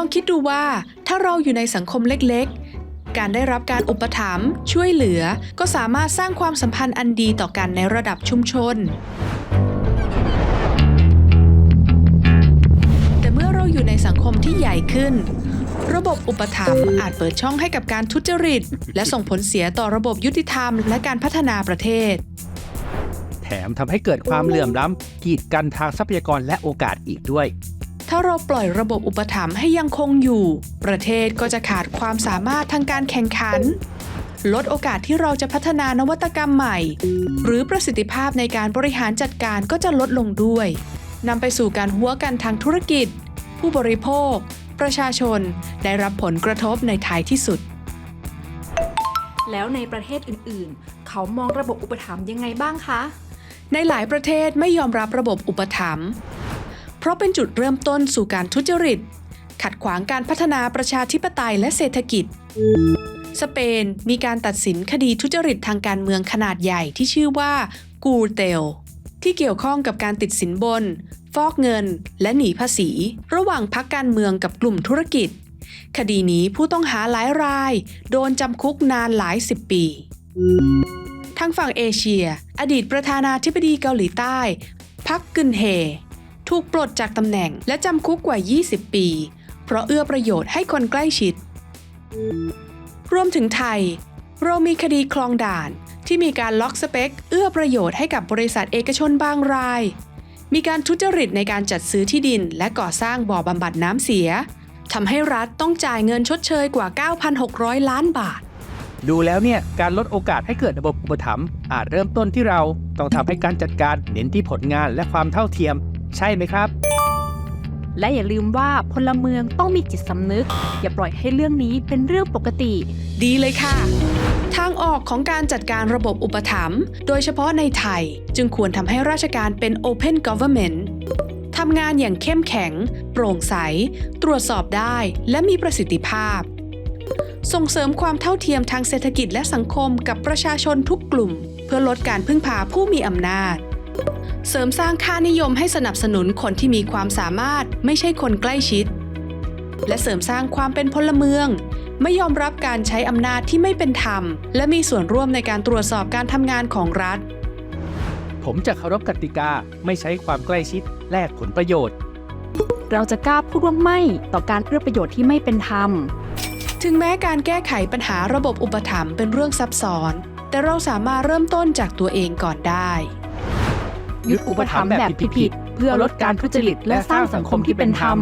องคิดดูว่า ถ้าเราอยู่ในสังคมเล็กๆ การได้รับการอุปถัมภ์ช่วยเหลือ ก็สามารถสร้างความสัมพันธ์อันดีต่อกันในระดับชุมชน แต่เมื่อเราอยู่ในสังคมที่ใหญ่ขึ้น ระบบอุปถัมภ์อาจเปิดช่องให้กับการทุจริต และส่งผลเสียต่อระบบยุติธรรม และการพัฒนาประเทศ แถมทำให้เกิดความเหลื่อมล้ำกีดกันทางทรัพยากรและโอกาสอีกด้วย ถ้าเราปล่อยระบบอุปถัมภ์ให้ยังคงอยู่ ประเทศก็จะขาดความสามารถทางการแข่งขัน ลดโอกาสที่เราจะพัฒนานวัตกรรมใหม่ หรือประสิทธิภาพในการบริหารจัดการก็จะลดลงด้วยนำไปสู่การหัวกันทางธุรกิจ ผู้บริโภค ประชาชนได้รับผลกระทบในท้ายที่สุด แล้วในประเทศอื่นๆ เขามองระบบอุปถัมภ์ยังไงบ้างคะ ในหลายประเทศไม่ยอมรับระบบอุปถัมภ์ เพราะเป็นจุดเริ่มต้นสู่การทุจริต ขัดขวางการพัฒนาประชาธิปไตยและเศรษฐกิจ สเปนมีการตัดสินคดีทุจริตทางการเมืองขนาดใหญ่ที่ชื่อว่ากูเตลที่เกี่ยวข้องกับการติดสินบน ฟอกเงิน และหนีภาษี ระหว่างพักการเมืองกับกลุ่มธุรกิจ คดีนี้ผู้ต้องหาหลายราย โดนจำคุกนานหลายสิบปีทางฝั่งเอเชีย อดีตประธานาธิบดีเกาหลีใต้ พักกึนเฮ ถูกปลดจากตำแหน่งและจำคุกกว่า 20 ปี เพราะเอื้อประโยชน์ให้คนใกล้ชิด รวมถึงไทย เรามีคดีคลองด่านที่มีการล็อกสเปค เอื้อประโยชน์ให้กับบริษัทเอกชนบางราย มีการทุจริตในการจัดซื้อที่ดิน และก่อสร้างบ่อบำบัดน้ำเสียทำให้รัฐต้องจ่ายเงินชดเชยกว่า 9,600 ล้านบาทดูแล้วเนี่ยการลดโอกาสให้เกิดระบบอุปถัมภ์อาจเริ่มต้นที่เรา ต้องทำให้การจัดการเน้นที่ผลงานและความเท่าเทียม ใช่ไหมครับ และอย่าลืมว่าพลเมืองต้องมีจิตสำนึก อย่าปล่อยให้เรื่องนี้เป็นเรื่องปกติ ดีเลยค่ะ ทางออกของการจัดการระบบอุปถัมภ์โดยเฉพาะในไทย จึงควรทำให้ราชการเป็น Open Government ทำงานอย่างเข้มแข็ง โปร่งใส ตรวจสอบได้และมีประสิทธิภาพ ส่งเสริมความเท่าเทียมทางเศรษฐกิจและสังคมกับประชาชนทุกกลุ่ม เพื่อลดการพึ่งพาผู้มีอำนาจ เสริมสร้างค่านิยมให้สนับสนุนคนที่มีความสามารถไม่ใช่คนใกล้ชิด และเสริมสร้างความเป็นพลเมือง ไม่ยอมรับการใช้อำนาจที่ไม่เป็นธรรม และมีส่วนร่วมในการตรวจสอบการทำงานของรัฐ ผมจะเคารพกติกาไม่ใช้ความใกล้ชิดแลกผลประโยชน์ เราจะกล้าพูดว่าไม่ต่อการเอื้อประโยชน์ที่ไม่เป็นธรรม ถึงแม้การแก้ไขปัญหาระบบอุปถัมภ์เป็นเรื่องซับซ้อน แต่เราสามารถเริ่มต้นจากตัวเองก่อนได้ ยึดอุปถัมภ์แบบผิดๆเพื่อลดการทุจริตและสร้างสังคมที่เป็นธรรม